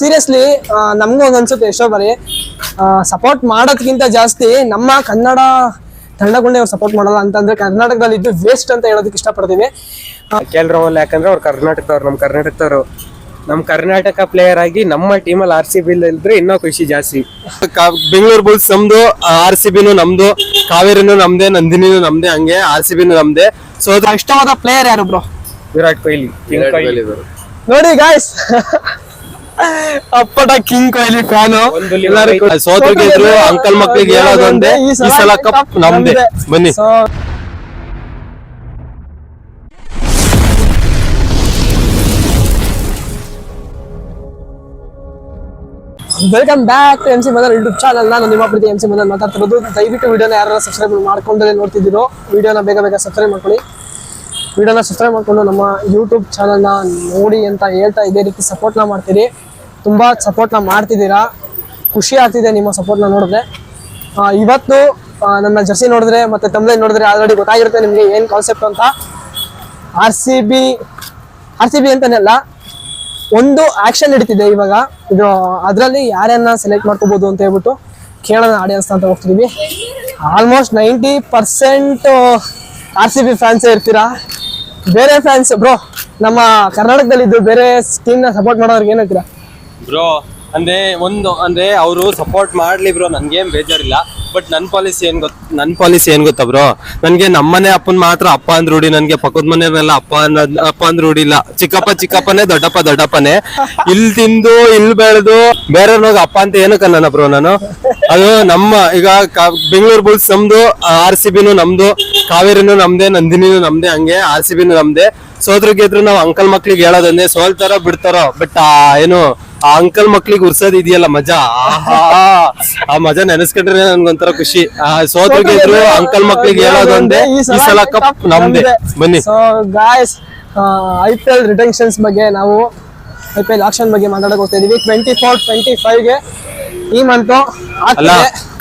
Seriously ನಮಗೂ ಒಂದು ಅನ್ಸುತ್ತೆ ಎಷ್ಟೋ ಬಾರಿ ಸಪೋರ್ಟ್ ಮಾಡೋದ್ಕಿಂತ ಜಾಸ್ತಿ ನಮ್ಮ ಕನ್ನಡ ತಂಡಗೊಂಡೆ ಅವ್ರು ಸಪೋರ್ಟ್ ಮಾಡಲ್ಲ ಅಂತಂದ್ರೆ ಕರ್ನಾಟಕದಲ್ಲಿ ಇದ್ದು ವೇಸ್ಟ್ ಅಂತ ಹೇಳೋದಕ್ಕೆ ಇಷ್ಟಪಡ್ತೀವಿ ಕೆ ರಾಹುಲ್ ಯಾಕಂದ್ರೆ ಅವ್ರು ಕರ್ನಾಟಕದವ್ರು ನಮ್ಮ ಕರ್ನಾಟಕದವರು. ನಮ್ಮ ಕರ್ನಾಟಕ ಪ್ಲೇಯರ್ ಆಗಿ ನಮ್ಮ ಟೀಮಲ್ಲಿ ಆರ್ ಸಿ ಬಿ ಇದ್ರೆ ಇನ್ನೂ ಖುಷಿ ಜಾಸ್ತಿ. ಬೆಂಗಳೂರು ಬುಲ್ಸ್ ನಮ್ದು ಆರ್ ಸಿ ಬಿನು ನಮ್ದು ಕಾವೇರಿನೂ ನಮ್ದೇ ನಂದಿನಿನೂ ನಮ್ದೇ ಹಂಗೆ ಆರ್ ಸಿ ಬಿನು ನಮ್ದೇ. ಸೊ ಇಷ್ಟವಾದ ಪ್ಲೇಯರ್ ಯಾರು ಬ್ರೋ ವಿರಾಟ್ ಕೊಹ್ಲಿ ನೋಡಿ ಗಾಯ್ಸ್ ಅಪ್ಪಟ ಕಿಂಗ್ ಕೊಹ್ಲಿ ಫ್ಯಾನ್ ಸೋತ್ರು ಸೋತು ಗೆದ್ರು ಅಂಕಲ್ ಮಕ್ಳಿಗೆ ಹೇಳೋದು ಈ ಸಲ ಕಪ್ ನಮ್ದೇ. ಬನ್ನಿ. Welcome back to M C Madan YouTube channel ನಾನು ನಿಮ್ಮ ಪ್ರೀತಿ ಎಂ ಸಿ ಮದರ್ ಮಾತಾಡ್ತಿರೋದು. ದಯವಿಟ್ಟು ವಿಡಿಯೋನ ಯಾರು ಸಬ್ಸ್ಕ್ರೈಬ್ ಮಾಡ್ಕೊಂಡೇ ನೋಡ್ತಿದ್ದೀರೋ ವಿಡಿಯೋನ ಬೇಗ ಬೇಗ ಸಬ್ಸ್ಕ್ರೈಬ್ ಮಾಡ್ಕೊಳ್ಳಿ. ವಿಡಿಯೋನ ಸಬ್ಸ್ಕ್ರೈಬ್ ಮಾಡ್ಕೊಂಡು ನಮ್ಮ ಯೂಟ್ಯೂಬ್ ಚಾನಲ್ನ ನೋಡಿ ಅಂತ ಹೇಳ್ತಾ ಇದೇ ರೀತಿ ಸಪೋರ್ಟ್ನ ಮಾಡ್ತೀರಿ. ತುಂಬ ಸಪೋರ್ಟ್ನ ಮಾಡ್ತಿದ್ದೀರಾ? ಖುಷಿ ಆಗ್ತಿದೆ ನಿಮ್ಮ ಸಪೋರ್ಟ್ನ ನೋಡಿದ್ರೆ. ಇವತ್ತು ನನ್ನ ಜರ್ಸಿ ನೋಡಿದ್ರೆ ಮತ್ತೆ ತಮ್ಮದೇ ನೋಡಿದ್ರೆ ಆಲ್ರೆಡಿ ಗೊತ್ತಾಗಿರುತ್ತೆ ನಿಮಗೆ ಏನು ಕಾನ್ಸೆಪ್ಟ್ ಅಂತ. R C B R C B ಅಂತಾನೆ ಅಲ್ಲ, ಒಂದು ಆಕ್ಷನ್ ನಡೀತಿದೆ ಇವಾಗ. ಇದು, ಅದರಲ್ಲಿ ಯಾರನ್ನ ಸೆಲೆಕ್ಟ್ ಮಾಡ್ಕೋಬಹುದು ಅಂತ ಹೇಳ್ಬಿಟ್ಟು ಕೇಳೋಣ ಆಡಿಯನ್ಸ್ ಅಂತ ಹೋಗ್ತಿದೀವಿ. Almost ninety percent R C B ಫ್ಯಾನ್ಸೇ ಇರ್ತೀರಾ? ಬೇರೆ ಫ್ಯಾನ್ಸ್ ಬ್ರೋ ನಮ್ಮ ಕರ್ನಾಟಕದಲ್ಲಿ ಇದ್ದು ಬೇರೆ ಟೀಮ್ನ ಸಪೋರ್ಟ್ ಮಾಡೋರ್ಗೆ ಏನ್ ಹೇಳ್ತೀರಾ? ಬ್ರೋ ಅಂದ್ರೆ ಒಂದು, ಅಂದ್ರೆ ಅವರು ಸಪೋರ್ಟ್ ಮಾಡ್ಲಿ ಬ್ರೋ ನನ್ಗೇನ್ ಬೇಜಾರಿಲ್ಲ. ಬಟ್ ನನ್ ಪಾಲಿಸಿ ಏನ್ ಗೊತ್ತ ನನ್ ಪಾಲಿಸಿ ಏನ್ ಗೊತ್ತಾ ಬ್ರೋ ನನ್ಗೆ ನಮ್ಮನೆ ಅಪ್ಪನ್ ಮಾತ್ರ ಅಪ್ಪ ಅಂದ್ ರೂಢಿ, ನನ್ಗೆ ಪಕ್ಕದ ಮನೆಯವ್ರನ್ನೆಲ್ಲ ಅಪ್ಪ ಅಪ್ಪ ಅಂದ್ ರೂಢಿ ಇಲ್ಲ. ಚಿಕ್ಕಪ್ಪ, ಚಿಕ್ಕಪ್ಪನೇ, ದೊಡ್ಡಪ್ಪ, ದೊಡ್ಡಪ್ಪನೇ. ಇಲ್ ತಿಂದು, ಇಲ್ ಬೆಳೆದು ಬೇರೆಯವ್ರನ್ನ ಅಪ್ಪ ಅಂತ ಏನಕ್ಕೆ ಅನ್ನೋಣ ಬ್ರೋ ನಾನು? ಅದು ನಮ್ಮ, ಈಗ ಬೆಂಗಳೂರು ಬುಲ್ಸ್ ನಮ್ದು ಆರ್ ಸಿ ಬಿನು ನಮ್ದು, ಕಾವೇರಿನೂ ನಮ್ದೇ, ನಂದಿನಿನೂ ನಮ್ದೇ, ಹಂಗೆ ಆರ್ ಸಿ ಬಿನು ನಮ್ದೇ. ಸೋದ್ರು ಗೆದ್ರು ನಾವು ಅಂಕಲ್ ಮಕ್ಳಿಗೆ ಹೇಳೋದನ್ನೇ ಸೋಲ್ತಾರೋ ಬಿಡ್ತಾರೋ ಬಟ್ ಆ ಏನು ಆ ಅಂಕಲ್ ಮಕ್ಳಿಗೆ ಉರ್ಸೋದ್ ಇದೆಯಲ್ಲ ಮಜಾ? ಆಹಾ! ಆ ಮಜಾ ನೆನೆಸ್ಕೊಂಡ್ರೆ ನನ್ಗೊಂಥರ ಖುಷಿ. ಆ ಸೋದ್ರು ಗೆದ್ರು ಅಂಕಲ್ ಮಕ್ಳಿಗೆ ಹೇಳೋದೊಂದೇ ಈ ಸಲ ಕಪ್ ನಮ್ದೇ. ಬನ್ನಿ. So guys I P L retentions ಬಗ್ಗೆ ನಾವು ಐ ಪಿ ಎಲ್ ಆಕ್ಷನ್ ಬಗ್ಗೆ ಮಾತಾಡಕ್ ಹೋಗ್ತಾ ಇದೀವಿ. ಟ್ವೆಂಟಿ ಫೋರ್ ಟ್ವೆಂಟಿ ಫೈವ್ಗೆ ಈ ಮಂತು ಅಲ್ಲ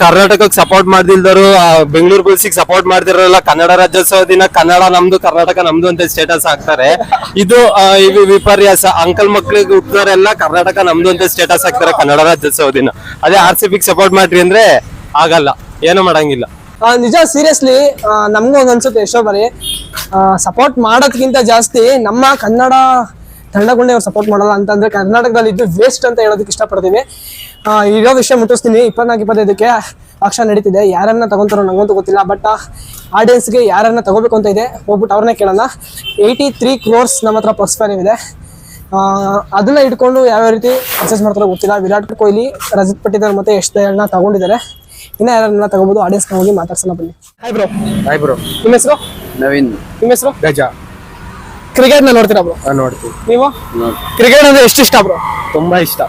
ಕರ್ನಾಟಕಕ್ಕೆ ಸಪೋರ್ಟ್ ಮಾಡ್ದಿಲ್ದರು ಬೆಂಗಳೂರು ಬುಲ್ಸಿಗೆ ಸಪೋರ್ಟ್ ಮಾಡ್ತಿರಲ್ಲ ಕನ್ನಡ ರಾಜ್ಯೋತ್ಸವ ದಿನ ಕನ್ನಡ ನಮ್ದು ಕರ್ನಾಟಕ ನಮ್ದು ಅಂತ ಸ್ಟೇಟಸ್ ಹಾಕ್ತಾರೆ. ಇದು ವಿಪರ್ಯಾಸ. ಅಂಕಲ್ ಮಕ್ಳಿಗೆ ಹುಟ್ಟಿದವರೆಲ್ಲ ಕರ್ನಾಟಕ ನಮ್ದು ಅಂತ ಸ್ಟೇಟಸ್ ಹಾಕ್ತಾರೆ ಕನ್ನಡ ರಾಜ್ಯೋತ್ಸವ ದಿನ ಅದೇ ಆರ್ ಸಿ ಸಪೋರ್ಟ್ ಮಾಡ್ರಿ ಅಂದ್ರೆ ಆಗಲ್ಲ. ಏನು ಮಾಡಂಗಿಲ್ಲ. ನಿಜ ಸೀರಿಯಸ್ಲಿ ನಮಗೂ ಒಂದು ಅನ್ಸುತ್ತೆ ಎಷ್ಟೋ ಬಾರಿ ಸಪೋರ್ಟ್ ಮಾಡೋದ್ಕಿಂತ ಜಾಸ್ತಿ ನಮ್ಮ ಕನ್ನಡ ತಂಡಗಳನ್ನೇ ಅವ್ರು ಸಪೋರ್ಟ್ ಮಾಡಲ್ಲ ಅಂತಂದ್ರೆ ಕರ್ನಾಟಕದಲ್ಲಿ ಇದ್ದು ವೇಸ್ಟ್ ಅಂತ ಹೇಳೋದಕ್ಕೆ ಇಷ್ಟಪಡ್ತೀವಿ ಆ, ಇರೋ ವಿಷಯ ಮುಟ್ಟಿಸ್ತೀನಿ. ಇಪ್ಪತ್ನಾಲ್ಕು ಇಪ್ಪತ್ತೈದಕ್ಕೆ ಆಕ್ಷನ್ ನಡೀತಿದೆ. ಯಾರನ್ನ ತಗೊಂತಾರೋ ನಂಗಂತೂ ಗೊತ್ತಿಲ್ಲ ಬಟ್ ಆಡಿಯನ್ಸ್ಗೆ ಯಾರನ್ನ ತಗೋಬೇಕು ಅಂತ ಇದೆ ಹೋಗ್ಬಿಟ್ಟು ಅವ್ರನ್ನೇ ಕೇಳೋಣ. ಏಯ್ಟಿ ತ್ರೀ ಕ್ರೋರ್ಸ್ ನಮ್ಮ ಹತ್ರ ಪರ್ಸ್ ವ್ಯಾಲ್ಯೂ ಇದೆ. ಆ, ಅದನ್ನ ಇಟ್ಕೊಂಡು ಯಾವ ರೀತಿ ಪರ್ಚೇಸ್ ಮಾಡ್ತಾರೋ ಗೊತ್ತಿಲ್ಲ. ವಿರಾಟ್ ಕೊಹ್ಲಿ ರಜತ್ ಪಟ್ಟಿದಾರ್ ಮತ್ತೆ ಎಷ್ಟು ಜನ ತಗೊಂಡಿದ್ದಾರೆ. ಇನ್ನ ಯಾರನ್ನ ತಗೋಬಹುದು ಆಡಿಯನ್ಸ್ ಹೋಗಿ ಮಾತಾಡ್ಸೋಣ ಬನ್ನಿ. ಹಾಯ್ ಬ್ರೋ ಹಾಯ್ ಬ್ರೋ ನಿಮ್ಮ ಹೆಸರು? ನವೀನ್. ನಿಮ್ಮ ಹೆಸರು? ಗಜ. ಕ್ರಿಕೆಟ್ನ ನೋಡ್ತೀರಾ ಬ್ರೋ ನೋಡ್ತೀವಿ. ನೀವು? ಕ್ರಿಕೆಟ್ ಅಂದ್ರೆ ಎಷ್ಟು ಇಷ್ಟ ಬ್ರೋ ತುಂಬಾ ಇಷ್ಟ.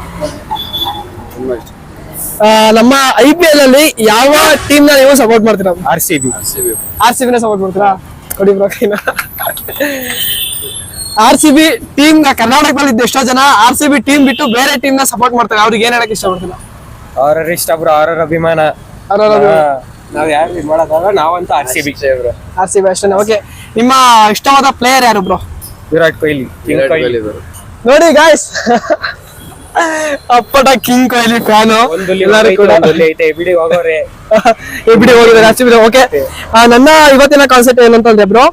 ನಮ್ಮ ಐ ಪಿ ಎಲ್ ಅಲ್ಲಿ ಯಾವ ಟೀಮ್ನ ನೀವು ಸಪೋರ್ಟ್ ಮಾಡ್ತೀರಾ? R C B R C B support ಮಾಡ್ತೀರಾ? ಕೊಡಿ ಬ್ರೋ ಕೈನ ಆರ್ ಸಿ ಬಿ ಟೀಮ್ನ ಕರ್ನಾಟಕದಲ್ಲಿ ಇದ್ದ ಎಷ್ಟೋ ಜನ ಆರ್ ಸಿ ಬಿ ಟೀಮ್ ಬಿಟ್ಟು ಬೇರೆ ಟೀಮ್ನ ಸಪೋರ್ಟ್ ಮಾಡ್ತಾರೆ. ಅವ್ರಿಗೆ ಏನ್ ಹೇಳಕ್ ಇಷ್ಟಪಡ್ತೀರಾ? ಅವ್ರ ಇಷ್ಟ ಬ್ರೋ ಅವರ ಅಭಿಮಾನ. ನಾವ್ ಯಾರು ಇದು ಮಾಡೋದಾಗ ನಾವಂತ R C B R C B ಅಷ್ಟೇ. ಓಕೆ ನಿಮ್ಮ ಇಷ್ಟವಾದ ಪ್ಲೇಯರ್ ಯಾರು ಬ್ರೋ ವಿರಾಟ್ ಕೊಹ್ಲಿ. ನೋಡಿ ಗಾಯ್ಸ್ ಅಪ್ಪಟ ಕಿಂಗ್ ಕೊಹ್ಲಿ ಫ್ಯಾನ್ ಎಲ್ಲರೂ ಕೂಡ. ಐತೆ ಬಿಡಿ ಹೋಗೋರೆ. ಬಿಡಿ ಹೋಗಿದ್ದಾರೆ ಆರ್ ಸಿ ಓಕೆ ನನ್ನ ಇವತ್ತಿನ ಕಾನ್ಸೆಪ್ಟ್ ಏನಂತಂದ್ರೆ ಬ್ರೋ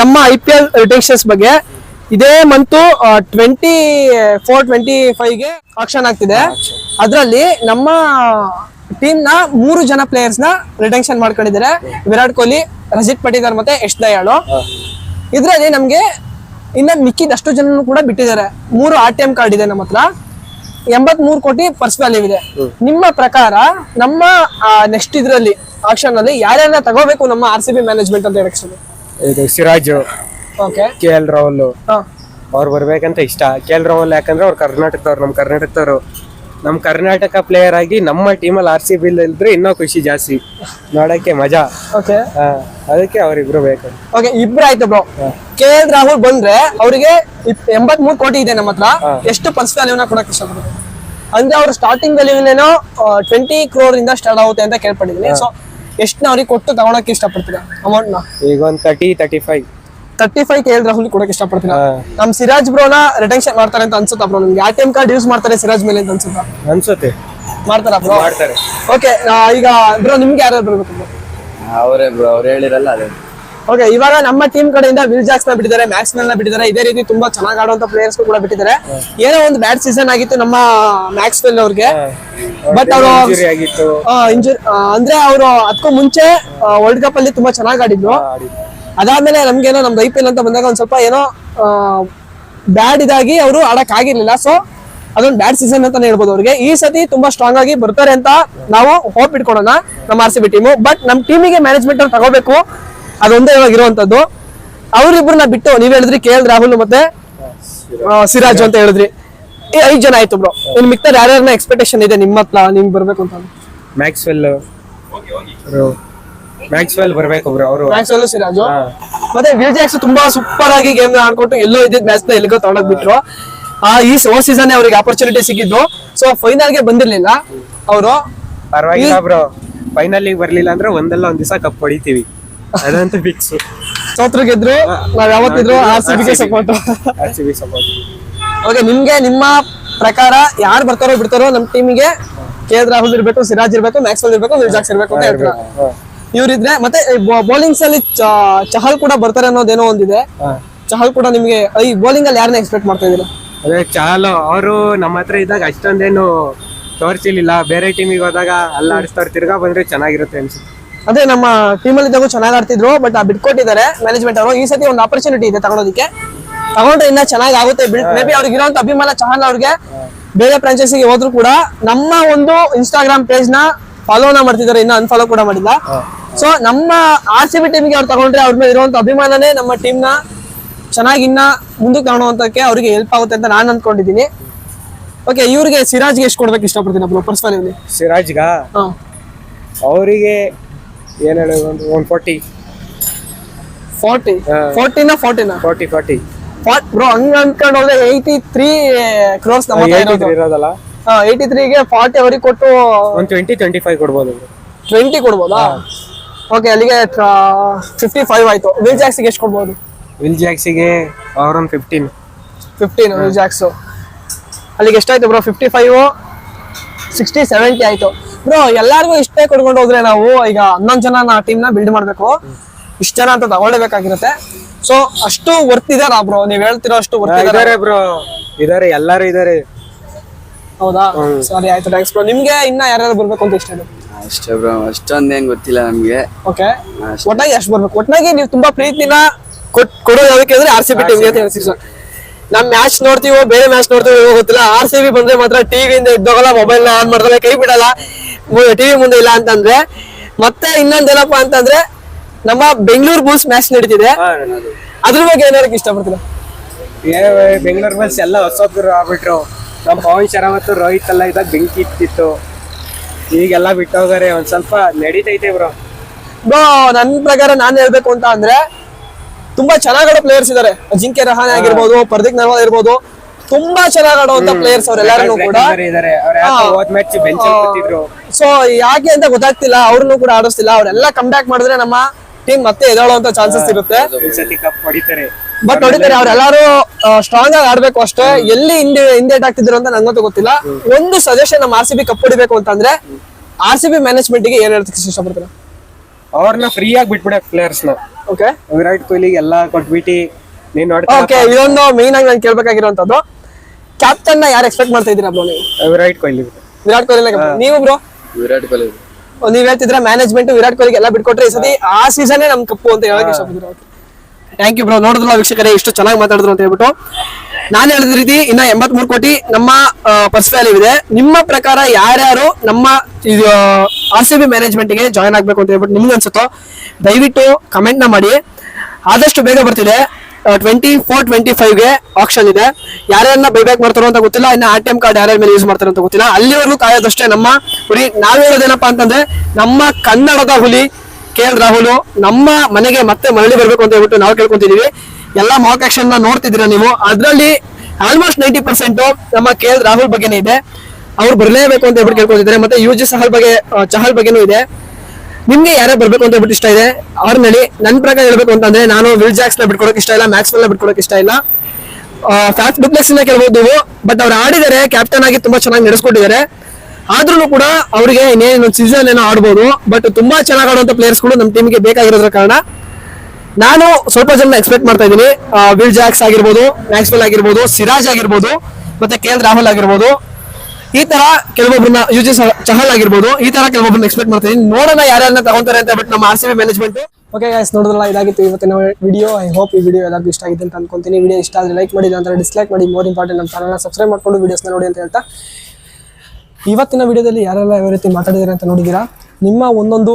ನಮ್ಮ ಐ ಪಿ ಎಲ್ ರಿಟೆನ್ಷನ್ಸ್ ಬಗ್ಗೆ ಇದೇ ಮಂತು ಟ್ವೆಂಟಿ ಫೋರ್ ಟ್ವೆಂಟಿ ಫೈವ್ಗೆ ಆಕ್ಷನ್ ಆಗ್ತಿದೆ. ಅದರಲ್ಲಿ ನಮ್ಮ ಟೀಮ್ನ ಮೂರು ಜನ ಪ್ಲೇಯರ್ಸ್ನ ರಿಟೆನ್ಷನ್ ಮಾಡ್ಕೊಂಡಿದ್ದಾರೆ. ವಿರಾಟ್ ಕೊಹ್ಲಿ ರಜಿತ್ ಪಟಿದಾರ್ ಮತ್ತೆ ಯಶ್ ದಯಾಳು. ಇದರಲ್ಲಿ ನಮ್ಗೆ ಇನ್ನ ಮಿಕ್ಕಿದಷ್ಟು ಜನನು ಕೂಡ ಬಿಟ್ಟಿದ್ದಾರೆ. ಮೂರು ಆರ್ ಟಿ ಎಂ ಕಾರ್ಡ್ ಇದೆ ನಮ್ಮ ಹತ್ರ. ಎಂಬತ್ ಮೂರು ಕೋಟಿ ಪರ್ಸ್ ವ್ಯಾಲ್ಯೂ ಇದೆ. ನಿಮ್ಮ ಪ್ರಕಾರ ನಮ್ಮ ನೆಕ್ಸ್ಟ್ ಇದ್ರಲ್ಲಿ ಆಕ್ಷನ್ ಅಲ್ಲಿ ಯಾರ್ಯಾರನ್ನ ತಗೋಬೇಕು ನಮ್ಮ ಆರ್ ಸಿ ಬಿ ಮ್ಯಾನೇಜ್ಮೆಂಟ್ ಅಂತ ಹೇಳಕ್ ಇದು Siraj okay K L Rahul ಅವ್ರು ಬರ್ಬೇಕಂತ ಇಷ್ಟ. ಕೆ ಎಲ್ ರಾಹುಲ್ ಯಾಕಂದ್ರೆ ಅವ್ರು ಕರ್ನಾಟಕದವ್ರು ನಮ್ಮ ಕರ್ನಾಟಕದವ್ರು. ನಮ್ಮ ಕರ್ನಾಟಕ ಪ್ಲೇಯರ್ ಆಗಿ ನಮ್ಮ ಟೀಮಲ್ಲಿ ಆರ್ ಸಿ ಬಿಲ್ ಇದ್ರೆ ಇನ್ನೂ ಖುಷಿ ಜಾಸ್ತಿ. ನೋಡಕ್ಕೆ ಮಜಾ. ಓಕೆ ಅದಕ್ಕೆ ಅವ್ರಿಬ್ರು ಬೇಕು. ಓಕೆ ಇಬ್ರು ಆಯ್ತು ಬ್ರೋ ಕೆ ಎಲ್ ರಾಹುಲ್ ಬಂದ್ರೆ ಅವರಿಗೆ ಎಂಬತ್ ಮೂರು ಕೋಟಿ ಇದೆ ನಮ್ಮ ಹತ್ರ. ಎಷ್ಟು ಪರ್ಸ್ ವ್ಯಾಲ್ಯೂನ ಕೊಡಕ್ ಇಷ್ಟಪಡ್ತಾರೆ? ಅಂದ್ರೆ ಅವ್ರ ಸ್ಟಾರ್ಟಿಂಗ್ ವ್ಯಾಲ್ಯೂನೇನೋ ಟ್ವೆಂಟಿ ಕ್ರೋರ್ ಇಂದ ಸ್ಟಾರ್ಟ್ ಆಗುತ್ತೆ ಅಂತ ಕೇಳ್ಪಟ್ಟಿದ್ದೀನಿ. ಸೊ ಎಷ್ಟು ಅವ್ರಿಗೆ ಕೊಟ್ಟು ತಗೊಳಕ್ ಇಷ್ಟಪಡ್ತೀರಾ? ಅಮೌಂಟ್ನ? ಈಗ ಒಂದು thirty thirty five thirty five K L Rahul ಕೊಡಕ್ಕೆ ಇಷ್ಟಪಡ್ತೀನಿ. ನಮ್ ಸಿರಾಜ್ ಬ್ರೋನ ರಿಟೆನ್ಷನ್ ಮಾಡ್ತಾರೆ ಅಂತ ಅನ್ಸುತ್ತಾ ಬ್ರೋ ನಿಮ್ಗೆ? A T M card use ಮಾಡ್ತಾರೆ ಸಿರಾಜ್ ಮೇಲೆ ಅಂತ ಅನ್ಸುತ್ತಾ? ಅನ್ಸುತ್ತೆ. ಮಾಡ್ತಾರ ಬ್ರೋ ಮಾಡ್ತಾರೆ. ಓಕೆ ಈಗ ಬ್ರೋ ನಿಮ್ಗೆ ಯಾರು ಬರ್ಬೇಕು ಬ್ರೋ ಅವರೇ ಬ್ರೋ ಅವ್ರು ಹೇಳಿರಲ್ಲ ಅದೇ. ಓಕೆ ಇವಾಗ ನಮ್ಮ ಟೀಮ್ ಕಡೆಯಿಂದ ವಿಲ್ ಜಾಕ್ಸ್ನ ಬಿಟ್ಟಿದ್ದಾರೆ ಮ್ಯಾಕ್ಸ್ನ ಬಿಟ್ಟಿದ್ದಾರೆ. ಇದೇ ರೀತಿ ತುಂಬಾ ಚೆನ್ನಾಗಿ ಆಡುವಂತ ಪ್ಲೇಯರ್ಸ್ ಕೂಡ ಬಿಟ್ಟಿದ್ದಾರೆ. ಏನೋ ಒಂದು ಬ್ಯಾಡ್ ಸೀಸನ್ ಆಗಿತ್ತು ನಮ್ಮ ಮ್ಯಾಕ್ಸ್ ವೆಲ್ ಅವ್ರಿಗೆ ಬಟ್ ಅವರು ಇಂಜುರಿ ಅಂದ್ರೆ ಅವರು ಅದಕ್ಕೂ ಮುಂಚೆ ವರ್ಲ್ಡ್ ಕಪ್ ಅಲ್ಲಿ ತುಂಬಾ ಚೆನ್ನಾಗಿ ಆಡಿದ್ರು. ಅದಾದ್ಮೇಲೆ ನಮ್ಗೇನೋ ನಮ್ದು ಐ ಪಿ ಎಲ್ ಅಂತ ಬಂದಾಗ ಒಂದ್ ಸ್ವಲ್ಪ ಏನೋ ಬ್ಯಾಡ್ ಇದಾಗಿ ಅವರು ಆಡಕ್ ಆಗಿರ್ಲಿಲ್ಲ. ಸೊ ಅದೊಂದು ಬ್ಯಾಡ್ ಸೀಸನ್ ಅಂತಾನೆ ಹೇಳ್ಬೋದು ಅವ್ರಿಗೆ. ಈ ಸತಿ ತುಂಬಾ ಸ್ಟ್ರಾಂಗ್ ಆಗಿ ಬರ್ತಾರೆ ಅಂತ ನಾವು ಹೋಪ್ ಇಟ್ಕೊಳೋಣ ನಮ್ಮ R C B team but ನಮ್ಮ ಟೀಮಿಗೆ ಮ್ಯಾನೇಜ್ಮೆಂಟ್ ಅಲ್ಲಿ ತಗೋಬೇಕು. ಅದೊಂದೇ ಇವಾಗ ಇರುವಂತದ್ದು ನಾ ಬಿಟ್ಟು ನೀವ್ ಹೇಳಿದ್ರಿ ಕೆ ಎಲ್ ರಾಹುಲ್ ಮತ್ತೆ ಸಿರಾಜ್ ಅಂತ ಹೇಳಿದ್ರಿ. ಈ ಐದ್ ಜನ ಆಯ್ತು ಬ್ರೋ ಇನ್ ಮಿಕ್ತಾರ ಯಾರ್ಯಾರನ್ನ ಎಕ್ಸ್ಪೆಕ್ಟೇಷನ್ ಇದೆ ನಿಮ್ಮ ಹತ್ರ ನಿಮ್ಗೆ ಬರ್ಬೇಕು ಅಂತ. ಮ್ಯಾಕ್ಸ್ವೆಲ್ ಮ್ಯಾಕ್ಸ್ವೆಲ್ ಬರ್ಬೇಕು ಬ್ರೋ ಅವರು. ಸಿರಾಜು. ಮತ್ತೆ ವಿಜಯಕ್ಸ್ ತುಂಬಾ ಸೂಪರ್ ಆಗಿ ಗೇಮ್ ಆಡ್ಕೊಂಡು ಎಲ್ಲೋ ಇದ್ದಿದ್ ಮ್ಯಾಚ್ನ ಎಲ್ಲಿಗೋ ತಗೊಂಡೋಗ್ ಬಿಟ್ರು ಆ ಈ ಓ ಸೀಸನ್ ಅವ್ರಿಗೆ ಆಪರ್ಚುನಿಟಿ ಸಿಕ್ಕಿದ್ದು. ಸೊ ಫೈನಲ್ಗೆ ಬಂದಿರ್ಲಿಲ್ಲ ಅವರು. ಪರವಾಗಿಲ್ಲ ಬ್ರೋ. ಫೈನಲ್ ಬರ್ಲಿಲ್ಲ ಅಂದ್ರೆ ಒಂದಲ್ಲ ಒಂದ್ ದಿವಸ ಕಪ್ ಹೊಡಿತೀವಿ. ಅದಂತ ಫಿಕ್ಸ್ ಸೋತ್ರು ಗೆದ್ರು. ನಾವ್ ಯಾವತ್ತಿದ್ರು ಆರ್ ಸಿ ಬಿಗೆ support R C B support okay ನಿಮ್ಗೆ ನಿಮ್ಮ ಪ್ರಕಾರ ಯಾರು ಬರ್ತಾರೋ ಬಿಡ್ತಾರೋ ನಮ್ ಟೀಮಿಗೆ ಕೆ ಎಲ್ ರಾಹುಲ್ ಇರ್ಬೇಕು ಸಿರಾಜ್ ಇರ್ಬೇಕು ಮ್ಯಾಕ್ಸ್ವೆಲ್ ಇರ್ಬೇಕು ವಿಲ್ ಜಾಕ್ಸ್ ಇರ್ಬೇಕು ಅಂತ ಹೇಳ್ತಾರೆ? ಇವ್ರಿದ್ರೆ ಮತ್ತೆ ಬೌಲಿಂಗ್ಸ್ ಅಲ್ಲಿ ಚಹಲ್ ಕೂಡ ಬರ್ತಾರೆ ಅನ್ನೋದೇನೋ ಒಂದಿದೆ. ಚಹಲ್ ಕೂಡ ನಿಮ್ಗೆ ಈ ಬೌಲಿಂಗ್ ಅಲ್ಲಿ ಯಾರನ್ನ ಎಕ್ಸ್ಪೆಕ್ಟ್ ಮಾಡ್ತಾ ಇದೀರ ಅದೇ ಚಹಲ್ ಅವರು ನಮ್ಮ ಹತ್ರ ಇದ್ದಾಗ ಅಷ್ಟೊಂದೇನು ತೋರಿಸಿಲಿಲ್ಲ ಬೇರೆ ಟೀಮಿಗೆ ಹೋದಾಗ ಅಲ್ಲಿ ಆಡಿಸ್ತಾರೆ ತಿರ್ಗಾ ಬಂದ್ರೆ ಚೆನ್ನಾಗಿರುತ್ತೆ ಅನ್ಸುತ್ತೆ. ಅದೇ ನಮ್ಮ ಟೀಮ್ ಅಲ್ಲಿ ಇದ್ದಾಗ ಚೆನ್ನಾಗಿ ಆಡ್ತಿದ್ರು ಬಟ್ ಆ ಬಿಟ್ಕೊಟ್ಟಿದ್ದಾರೆ ಮ್ಯಾನೇಜ್ಮೆಂಟ್ ಅವರು. ಈ ಸತಿ ಒಂದು ಆಪರ್ಚುನಿಟಿ ಇದೆ ತಗೊಳೋದಕ್ಕೆ. ತಗೊಂಡ್ರೆ ಇನ್ನ ಚೆನ್ನಾಗಿ ಆಗುತ್ತೆ. ಮೇ ಬಿ ಅವ್ರಿಗೆ ಇರೋಂತ ಅಭಿಮಾನ ಚಹಲ್ ಅವ್ರಿಗೆ. ಬೇರೆ ಫ್ರಾಂಚೈಸಿಗೆ ಹೋದ್ರು ಕೂಡ ನಮ್ಮ ಒಂದು ಇನ್ಸ್ಟಾಗ್ರಾಮ್ ಪೇಜ್ನ ಫಾಲೋನ ಮಾಡ್ತಿದ್ದಾರೆ ಇನ್ನ ಅನ್ಫಾಲೋ ಕೂಡ ಮಾಡಿಲ್ಲ. ಸೊ ನಮ್ಮ ಆರ್ ಸಿ ಬಿ ಟೀಮ್ಗೆ ಅವ್ರು ತಗೊಂಡ್ರೆ ಅವ್ರ ಮೇಲೆ ಇರುವಂತ ಅಭಿಮಾನನೇ ನಮ್ಮ ಟೀಮ್ನ ಚೆನ್ನಾಗಿ ಇನ್ನ ಮುಂದಕ್ಕೆ ಕಾಣುವಂತಕ್ಕೆ ಅವ್ರಿಗೆ ಹೆಲ್ಪ್ ಆಗುತ್ತೆ ಅಂತ ನಾನು ಅನ್ಕೊಂಡಿದ್ದೀನಿ. ಓಕೆ ಇವ್ರಿಗೆ ಸಿರಾಜ್ಗೆ ಎಷ್ಟು ಕೊಡ್ಬೇಕು ಇಷ್ಟಪಡ್ತೀನಿ ಬ್ರೋ ಪರ್ಸನಲಿ ಸಿರಾಜ್ಗ? ಹಾ. ಅವರಿಗೆ ಏನ್ ಹೇಳೋದು ಒಂದು ಒನ್ ಫೋರ್ಟಿ ಫಾರ್ಟಿ. ಫೋರ್ಟಿನ ಫಾರ್ಟಿನ ಫೋರ್ಟಿ ಫಾರ್ಟಿ ಫಾರ್ಟ್ ಬ್ರೋ ಹಂಗ ಅನ್ಕೊಂಡ್ರೆ ಹೋದ್ರೆ ಏಯ್ಟಿ ತ್ರೀ ಕ್ರೋರ್ಸ್ ನಮ್ಮ ಹತ್ರ ಇರೋದು. ಇರೋದಲ್ಲ? ಏಯ್ಟಿ ತ್ರೀಗೆ ಫಾರ್ಟಿ ಅವ್ರಿಗೆ ಕೊಟ್ಟು ಒಂದು ಟ್ವೆಂಟಿ ಟ್ವೆಂಟಿ ಫೈವ್ ಕೊಡ್ಬೋದು. ಟ್ವೆಂಟಿ ಕೊಡ್ಬೋದಾ? ಓಕೆ ಅಲ್ಲಿಗೆ ಫಿಫ್ಟಿ ಫೈವ್ ಆಯ್ತು. ವಿಲ್ ಜಾಕ್ಸಿಗೆ ಎಷ್ಟು ಕೊಡ್ಬೋದು? ವಿಲ್ ಜಾಕ್ಸಿಗೆ ಅವ್ರೊಂದು ಫಿಫ್ಟೀನ್ ಫಿಫ್ಟೀನ್ ವಿಲ್ ಜಾಕ್ಸು ಅಲ್ಲಿಗೆ ಎಷ್ಟಾಯ್ತು bro fifty five sixty seventy ಆಯ್ತು. ಬ್ರೋ ಎಲ್ಲರಿಗೂ ಇಷ್ಟೇ ಕೊಡ್ಕೊಂಡು ಹೋದ್ರೆ ನಾವು ಈಗ ಹನ್ನೊಂದು ಜನ ನಾ ಟೀಮ್ನ ಬಿಲ್ಡ್ ಮಾಡಬೇಕು. ಇಷ್ಟ ಜನ ಅಂತ ತಗೊಳ್ಳೇಬೇಕಾಗಿರುತ್ತೆ ಸೊ ಅಷ್ಟು ವರ್ತ್ ಇದಾರ ಬ್ರೋ ನೀವ್ ಹೇಳ್ತಿರೋ ಅಷ್ಟು ವರ್ತ್ ಇದಾರೆ ಬ್ರೋ ಇದಾರೆ ಎಲ್ಲರೂ ಇದಾರೆ. ಹೌದಾ? ಸರಿ ಆಯ್ತು ಥ್ಯಾಂಕ್ಸ್ ಬ್ರೋ ನಿಮ್ಗೆ ಇನ್ನ ಯಾರ್ಯಾರು ಬರ್ಬೇಕು ಅಂತ ಇಷ್ಟ ಇದೆ? ಅಷ್ಟೇ ಬ್ರೋ ಅಷ್ಟೊಂದೇನ್ ಗೊತ್ತಿಲ್ಲ ನಮ್ಗೆ. ಓಕೆ ಒಟ್ಟಾಗಿ ಎಷ್ಟು ಬರ್ಬೇಕು? ಒಟ್ಟಾಗಿ ನೀವು ತುಂಬಾ ಪ್ರೀತಿನ ಕೊಟ್ ಕೊಡೋದು ಯಾವ್ದಕ್ಕೆ ಅಂದ್ರೆ ಆರ್ ಸಿ ಬಿ ಟೀಮ್ಗೆ ಅಂತ ಹೇಳ್ತೀವಿ ಸರ್ ನಮ್ ಮ್ಯಾಚ್ ನೋಡ್ತೀವೋ ಬೇರೆ ಮ್ಯಾಚ್ ನೋಡ್ತೀವೋ ಗೊತ್ತಿಲ್ಲ. ಆರ್ ಸಿ ಬಿ ಬಂದ್ರೆ ಮಾತ್ರ ಟಿವಿಯಿಂದ ಇದ್ದೋಗಲ್ಲ ಮೊಬೈಲ್ ಆನ್ ಮಾಡ್ದಲ್ಲ ಕೈ ಬಿಡಲ್ಲ. ಟಿವಿ ಮುಂದೆ ಇಲ್ಲ ಅಂತಂದ್ರೆ. ಮತ್ತೆ ಇನ್ನೊಂದೇನಪ್ಪ ಅಂತಂದ್ರೆ ನಮ್ಮ ಬೆಂಗಳೂರು ಬೂಸ್ ಮ್ಯಾಚ್ ನಡೀತಿದೆ. ಅದ್ರ ಬಗ್ಗೆ ಏನಾರಕ್ಕೆ ಇಷ್ಟಪಡ್ತೀರಾ? ಬೆಂಗಳೂರು ಬಸ್ ಎಲ್ಲ ಹೊಸ ಆಗ್ಬಿಟ್ರು. ನಮ್ಮ ಪವನ್ ಶರಾವತ್ ರೋಹಿತ್ ಎಲ್ಲ ಇದ್ದಾಗ ಬೆಂಕಿ ಇತ್ತಿತ್ತು ಈಗೆಲ್ಲ ಬಿಟ್ಟೋಗಾರೆ ಒಂದ್ ಸ್ವಲ್ಪ ನಡೀತೈತೆ ಬ್ರೋ ಬೋ ನನ್ ಪ್ರಕಾರ ನಾನ್ ಹೇಳ್ಬೇಕು ಅಂತ ಅಂದ್ರೆ ತುಂಬಾ ಚೆನ್ನಾಗ್ ಆಡೋ ಪ್ಲೇಯರ್ಸ್ ಇದಾರೆ. ಅಜಿಂಕ್ಯ ರಹಾನೆ ಆಗಿರ್ಬೋದು ಪರ್ದಿಕ್ ನರ್ವಾಲ್ ಇರ್ಬೋದು ತುಂಬಾ ಚೆನ್ನಾಗ್ ಆಡುವಂತ ಪ್ಲೇಯರ್ಸ್ ಅವ್ರೆಲ್ಲಾರು ಕೂಡ. ಸೊ ಯಾಕೆ ಅಂತ ಗೊತ್ತಾಗ್ತಿಲ್ಲ ಅವ್ರನ್ನು ಕೂಡ ಆಡಿಸ್ತಿಲ್ಲ ಅವರೆಲ್ಲ ಕಮ್ ಬ್ಯಾಕ್ ಮಾಡಿದ್ರೆ ನಮ್ಮ ಟೀಮ್ ಮತ್ತೆ ಎದ್ದೇಳುವಂತ ಚಾನ್ಸಸ್ ಇರುತ್ತೆ. ಬಟ್ ನೋಡಿದ್ರೆ ಅವ್ರೆಲ್ಲಾರು ಸ್ಟ್ರಾಂಗ್ ಆಗಿ ಆಡ್ಬೇಕು ಅಷ್ಟೇ. ಎಲ್ಲಿ ಹಿಂದೆ ಹಿಂದೆ ಆಗ್ತಿದ್ರು ಅಂತ ನಂಗಂತೂ ಗೊತ್ತಿಲ್ಲ. ಒಂದು ಸಜೆಷನ್ ನಮ್ಮ ಆರ್ ಸಿ ಬಿ ಕಪ್ ಹೊಡಿಬೇಕು ಅಂತಂದ್ರೆ ಆರ್ ಸಿ ಬಿ ಮ್ಯಾನೇಜ್ಮೆಂಟ್ಗೆ ಏನ್ ಹೇಳ್ತಕ್ಕೆ ಇಷ್ಟಪಡ್ತಾರೆ? ಅವ್ರನ್ನ ಫ್ರೀ ಆಗಿ ಬಿಟ್ಬಿಡಕ್ ಪ್ಲೇಯರ್ಸ್ನ. ಓಕೆ ವಿರಾಟ್ ಕೊಹ್ಲಿ ಎಲ್ಲ ಕೊಟ್ಬಿಟ್ಟು ನೀನ್ ನೋಡ್ತಾ ಓಕೆ ಇದೊಂದು ಮೇನ್ ಆಗಿ ನಾನು ಕೇಳ್ಬೇಕಾಗಿರುವಂತದ್ದು ಕ್ಯಾಪ್ಟನ್ನ ಯಾರು ಎಕ್ಸ್ಪೆಕ್ಟ್ ಮಾಡ್ತಾ ಇದ್ದೀರಾ ಬ್ರೋ ನೀವು? ವಿರಾಟ್ ಕೊಹ್ಲಿ ವಿರಾಟ್ ಕೊಹ್ಲಿ ನೀವು ಬ್ರೋ ವಿರಾಟ್ ಕೊಹ್ಲಿ ನೀವ್ ಹೇಳ್ತಿದ್ರ ಮ್ಯಾನೇಜ್ಮೆಂಟ್ ವಿರಾಟ್ ಕೊಹ್ಲಿಗೆ ಎಲ್ಲ ಬಿಟ್ಕೊಟ್ರೆ ಈ ಸತಿ ಆ ಸೀಸನ್ ನಮ್ ಕಪ್ಪು ಅಂತ ಹೇಳಕ್ ಇಷ್ಟಪಡ್ತೀನಿ ಥ್ಯಾಂಕ್ ಯು ಬ್ರೋ ನೋಡಿದ್ರಲ್ಲ ವೀಕ್ಷಕರೇ, ಇಷ್ಟು ಚೆನ್ನಾಗಿ ಮಾತಾಡಿದ್ರು ಅಂತ ಹೇಳ್ಬಿಟ್ಟು. ನಾನು ಹೇಳಿದ ರೀತಿ ಇನ್ನ ಎಂಬತ್ಮೂರು ಕೋಟಿ ನಮ್ಮ ಪರ್ಸ್ ವ್ಯಾಲ್ಯೂ ಇದೆ. ನಿಮ್ಮ ಪ್ರಕಾರ ಯಾರ್ಯಾರು ನಮ್ಮ, ಇದು ಆರ್ ಸಿ ಬಿ ಮ್ಯಾನೇಜ್ಮೆಂಟ್ಗೆ ಜಾಯ್ನ್ ಆಗ್ಬೇಕು ಅಂತ ಹೇಳ್ಬಿಟ್ಟು ನಿಮ್ಗೆ ಅನ್ಸುತ್ತೋ, ದಯವಿಟ್ಟು ಕಮೆಂಟ್ನ ಮಾಡಿ. ಆದಷ್ಟು ಬೇಗ ಬರ್ತಿದೆ. ಟ್ವೆಂಟಿ ಫೋರ್ ಟ್ವೆಂಟಿ ಗೆ ಆಪ್ಷನ್ ಇದೆ. ಯಾರ್ಯಾರನ್ನ ಬೈಬ್ಯಾಕ್ ಮಾಡ್ತಾರೋ ಅಂತ ಗೊತ್ತಿಲ್ಲ, ಇನ್ನು ಆರ್ ಟಿ ಎಂ ಕಾರ್ಡ್ ಯಾರ್ಯಾರ ಮೇಲೆ ಯೂಸ್ ಮಾಡ್ತಾರೋ ಅಂತ ಗೊತ್ತಿಲ್ಲ. ಅಲ್ಲಿವರೆಗೂ ಕಾಯೋದಷ್ಟೇ ನಮ್ಮ ಹುಲಿ ನಾವ್ ಹೇಳೋದೇನಪ್ಪಾ ಅಂತಂದ್ರೆ, ನಮ್ಮ ಕನ್ನಡದ ಹುಲಿ ಕೆ ಎಲ್ ರಾಹುಲ್, ನಮ್ಮ ಮನೆಗೆ ಮತ್ತೆ ಮರಳಿ ಬರ್ಬೇಕು ಅಂತ ಹೇಳ್ಬಿಟ್ಟು ನಾವು ಕೇಳ್ಕೊಂತಿದೀವಿ. ಎಲ್ಲಾ ಮಾಕ್ ಆಕ್ಷನ್ ನೋಡ್ತಿದ್ದೀರಾ ನೀವು? ಅದ್ರಲ್ಲಿ ಆಲ್ಮೋಸ್ಟ್ ನೈಂಟಿ ಪರ್ಸೆಂಟ್ ನಮ್ಮ ಕೆ ಎಲ್ ರಾಹುಲ್ ಬಗ್ಗೆನೇ ಇದೆ. ಅವ್ರು ಬರಲೇಬೇಕು ಅಂತ ಹೇಳ್ಬಿಟ್ಟು ಕೇಳ್ಕೊತಿದ್ದಾರೆ. ಮತ್ತೆ ಯು ಜಿ ಸಹಲ್ ಬಗ್ಗೆ ಚಹಲ್ ಬಗ್ಗೆನೂ ಇದೆ. ನಿಮ್ಗೆ ಯಾರೇ ಬರ್ಬೇಕು ಅಂತ ಹೇಳ್ಬಿಟ್ಟು ಇಷ್ಟ ಇದೆ? ಅವ್ರನ್ನಲ್ಲಿ ನನ್ನ ಪ್ರಕಾರ ಹೇಳ್ಬೇಕು ಅಂತಂದ್ರೆ ನಾನು ವಿಲ್ ಜಾಕ್ಸ್ನ ಇಷ್ಟ ಇಲ್ಲ ಮ್ಯಾಕ್ಸ್ನ ಬಿಟ್ಕೊಡಕ್ ಇಷ್ಟ ಇಲ್ಲ. ಫ್ಯಾಕ್ಸ್ ಡುಪ್ಲೆಕ್ಸ್ ಇಂದ ಕೇಳ್ಬೋದು ನೀವು. ಬಟ್ ಅವ್ರು ಆಡಿದರೆ ಕ್ಯಾಪ್ಟನ್ ಆಗಿ ತುಂಬಾ ಚೆನ್ನಾಗಿ ನಡೆಸ್ಕೊಟ್ಟಿದ್ದಾರೆ. ಆದ್ರೂ ಕೂಡ ಅವರಿಗೆ ಇನ್ನೇನು ಸೀಸನ್ ಏನೋ ಆಡ್ಬೋದು. ಬಟ್ ತುಂಬಾ ಚೆನ್ನಾಗಿ ಆಡುವಂತ ಪ್ಲೇಯರ್ಸ್ಗಳು ನಮ್ಮ ಟೀಮ್ಗೆ ಬೇಕಾಗಿರೋದ್ರ ಕಾರಣ ನಾನು ಸ್ವಲ್ಪ ಜನ ಎಕ್ಸ್ಪೆಕ್ಟ್ ಮಾಡ್ತಾ ಇದ್ದೀನಿ. ವಿಲ್ ಜಾಕ್ಸ್ ಆಗಿರ್ಬೋದು ಮ್ಯಾಕ್ಸ್ವೆಲ್ ಆಗಿರ್ಬೋದು ಸಿರಾಜ್ ಆಗಿರ್ಬೋದು, ಮತ್ತೆ ಕೆ ಎಲ್ ರಾಹುಲ್ ಆಗಿರ್ಬೋದು. ಈ ತರ ಕೆಲವೊಬ್ಬರನ್ನ ಯು ಜಿ ಚಹಲ್ ಆಗಿರ್ಬೋದು. ಈ ತರ ಕೆಲವೊಬ್ಬರನ್ನ ಎಕ್ಸ್ಪೆಕ್ಟ್ ಮಾಡ್ತಾ ಇದ್ದೀನಿ. ನೋಡೋಣ ಯಾರ್ಯಾರನ್ನ ತಗೊಂತಾರೆ ಅಂತ ಬಟ್ ನಮ್ಮ R C B management okay guys ನೋಡಿದ್ರಲ್ಲ, ಇದಾಗಿತ್ತು ಇವತ್ತಿನ ವಿಡಿಯೋ ಐ ಹೋಪ್ ಈ ವಿಡಿಯೋ ಎಲ್ಲರಿಗೂ ಇಷ್ಟ ಆಗಿದೆ ಅಂತ ಅನ್ಕೊಂತೀನಿ. ವಿಡಿಯೋ ಇಷ್ಟ ಆದರೆ ಲೈಕ್ ಮಾಡಿ ಅಂತ ಡಿಸ್ಲೈಕ್ ಮಾಡಿ. ಮೋರ್ ಇಂಪಾರ್ಟೆಂಟ್ ನಮ್ಮ ಚಾನಲ್ನ ಸಬ್ಸ್ಕ್ರೈಬ್ ಮಾಡ್ಕೊಂಡು ವಿಡಿಯೋಸ್ನ ನೋಡಿ ಅಂತ ಹೇಳ್ತಾ ಇವತ್ತಿನ ವಿಡಿಯೋದಲ್ಲಿ ಯಾರೆಲ್ಲ ಯಾವ ರೀತಿ ಮಾತಾಡಿದ್ದಾರೆ ಅಂತ ನೋಡಿದ್ದೀರಾ, ನಿಮ್ಮ ಒಂದೊಂದು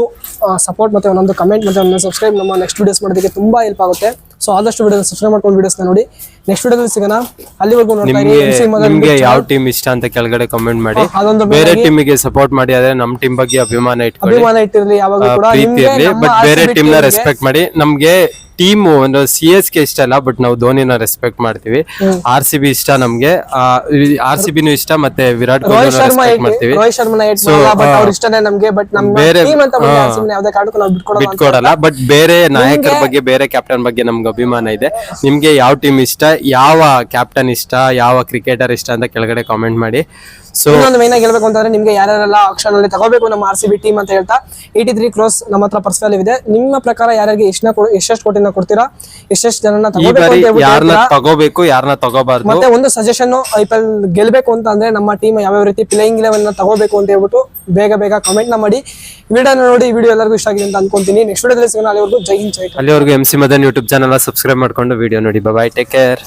ಸಪೋರ್ಟ್ ಮತ್ತು ಒಂದೊಂದು ಕಮೆಂಟ್ ಮತ್ತು ಒಂದೊಂದು ಸಬ್ಸ್ಕ್ರೈಬ್ ನಮ್ಮ ನೆಕ್ಸ್ಟ್ ವಿಡಿಯೋಸ್ ಮಾಡೋದಕ್ಕೆ ತುಂಬ ಹೆಲ್ಪ್ ಆಗುತ್ತೆ. ಸೊ ಆದಷ್ಟು ವಿಡಿಯೋ ಸಬ್ಸ್ಕ್ರೈಬ್ ಮಾಡ್ಕೊಂಡು ವಿಡಿಯೋಸ್ನ ನೋಡಿ. ನೆಕ್ಸ್ಟ್ ವಿಡಿಯೋದಲ್ಲಿ ಸಿಗೋಣ. ಅಲ್ಲಿವರೆಗೂ ನೋಡ್ತಾ ಇರಿ. ನಿಮ್ಗೆ MC ಮದನ್ ನಿಮ್ಗೆ ಯಾವ ಟೀಮ್ ಇಷ್ಟ ಅಂತ ಕೆಳಗಡೆ ಕಮೆಂಟ್ ಮಾಡಿ. ಅದೊಂದು ಬೇರೆ main ಆಗಿ- ಟೀಮಿಗೆ ಸಪೋರ್ಟ್ ಮಾಡಿ ಆದ್ರೆ ನಮ್ ಟೀಮ್ ಬಗ್ಗೆ ಅಭಿಮಾನ ಇಟ್ಕೊಳ್ಳಿ. ಅಭಿಮಾನ ಇಟ್ಟಿರಲಿ ಯಾವಾಗ ಕೂಡ. ಪ್ರೀತಿ ನಿಮ್ಗೆ ಇರ್ಲಿ ನಮ್ಮ ಬಟ್ ಬೇರೆ RCB ಟೀಮ್ನ ರೆಸ್ಪೆಕ್ಟ್ ಮಾಡಿ. ನಮ್ಗೆ ಟೀಮ್ ಒಂದು ಸಿ ಎಸ್ ಕೆ ಇಷ್ಟ ಅಲ್ಲ ಬಟ್ ನಾವು ಧೋನಿನ ರೆಸ್ಪೆಕ್ಟ್ ಮಾಡ್ತೀವಿ. ಆರ್ ಸಿ ಬಿ ಇಷ್ಟ ನಮ್ಗೆ. ಆರ್ ಸಿ ಬಿನೂ ಇಷ್ಟ ಮತ್ತೆ ವಿರಾಟ್ ರೋಹಿತ್ ಕೊಹ್ಲಿ ಶರ್ಮಾ ರೆಸ್ಪೆಕ್ಟ್ ಮಾಡ್ತೀವಿ. ರೋಹಿತ್ ಶರ್ಮನ ಏಟ್ So, ಮಾಡಲ್ಲ ಬಟ್ ಅವ್ರ ಇಷ್ಟನೇ ನಮ್ಗೆ ಬಟ್ ನಮ್ಮ ಬೇರೆ- ಟೀಮ್ ಅಂತ ಬಂದ್ರೆ ಆ, RCB ನ ಯಾವ್ದೇ ಕಾರಣಕ್ಕೂ ನಾವು ಬಿಟ್ಕೊಡಲ್ಲ ಬಿಟ್ಕೊಡಲ್ಲ ಬಟ್ ಬೇರೆ ನಾಯಕರ ಬಗ್ಗೆ ಬೇರೆ ಕ್ಯಾಪ್ಟನ್ ಬಗ್ಗೆ ನಮ್ಗೆ ಅಭಿಮಾನ ಇದೆ. ನಿಮಗೆ ಯಾವ ಟೀಮ್ ಇಷ್ಟ? ಯಾವ ಕ್ಯಾಪ್ಟನ್ ಇಷ್ಟ? ಯಾವ ಕ್ರಿಕೆಟರ್ ಇಷ್ಟ ಅಂತ ಕೆಳಗಡೆ ಕಾಮೆಂಟ್ ಮಾಡಿ. ಸೊ ಇನ್ನೊಂದು ಮೇನ್ ಆಗಿ ಹೇಳ್ಬೇಕು ಅಂತಂದ್ರೆ ನಿಮ್ಗೆ ಯಾರ್ಯಾರೆಲ್ಲ ಆಕ್ಷನ್ ಅಲ್ಲಿ ತಗೋಬೇಕು ನಮ್ಮ ಆರ್ ಸಿ ಬಿ ಟೀಮ್ ಅಂತ ಹೇಳ್ತಾ ಏಯ್ಟಿ ತ್ರೀ ಕ್ರೋಸ್ ನಮ್ಮ ಹತ್ರ ಪರ್ಸನಲ್ ಇದೆ. ನಿಮ್ಮ ಪ್ರಕಾರ ಯಾರಿಗೆ ಎಷ್ಟು ಎಷ್ಟೆಷ್ಟು ಕೋಟಿನ ಕೊಡ್ತೀರಾ? ಎಷ್ಟೆಷ್ಟು ಜನನ ಈ ಬಾರಿ ಯಾರನ್ನ ತಗೋಬೇಕು ಯಾರನ್ನ ತಗೋಬಾರ್ದು? ಮತ್ತೆ ಒಂದು ಸಜೆಷನ್ ಐ ಪಿ ಎಲ್ ಗೆಲ್ಬೇಕು ಅಂತ ಅಂದ್ರೆ ನಮ್ಮ ಟೀಮ್ ಯಾವ್ಯಾವ ರೀತಿ ಪ್ಲೇಯಿಂಗ್ ಇಲೆವೆನ್ ತಗೋಬೇಕು ಅಂತ ಹೇಳ್ಬಿಟ್ಟು ಬೇಗ ಬೇಗ ಕಮೆಂಟ್ನ ಮಾಡಿ. ವಿಡಿಯೋ ನೋಡಿ ವಿಡಿಯೋ ಎಲ್ಲರಿಗೂ ಇಷ್ಟ ಆಗಿದೆ ಅಂತ ಅನ್ಕೊಂತೀನಿ. ನೆಕ್ಸ್ಟ್ ವಿಡಿಯೋದಲ್ಲಿ ಸಿಗೋಣ. ಅಲ್ಲಿವರೆಗೂ ಜೈ ಹಿಂದ್, ಜೈ. ಅಲ್ಲಿವರೆಗೂ M C Madan YouTube channel subscribe ಮಾಡ್ಕೊಂಡು ವಿಡಿಯೋ ನೋಡಿ. Bye take care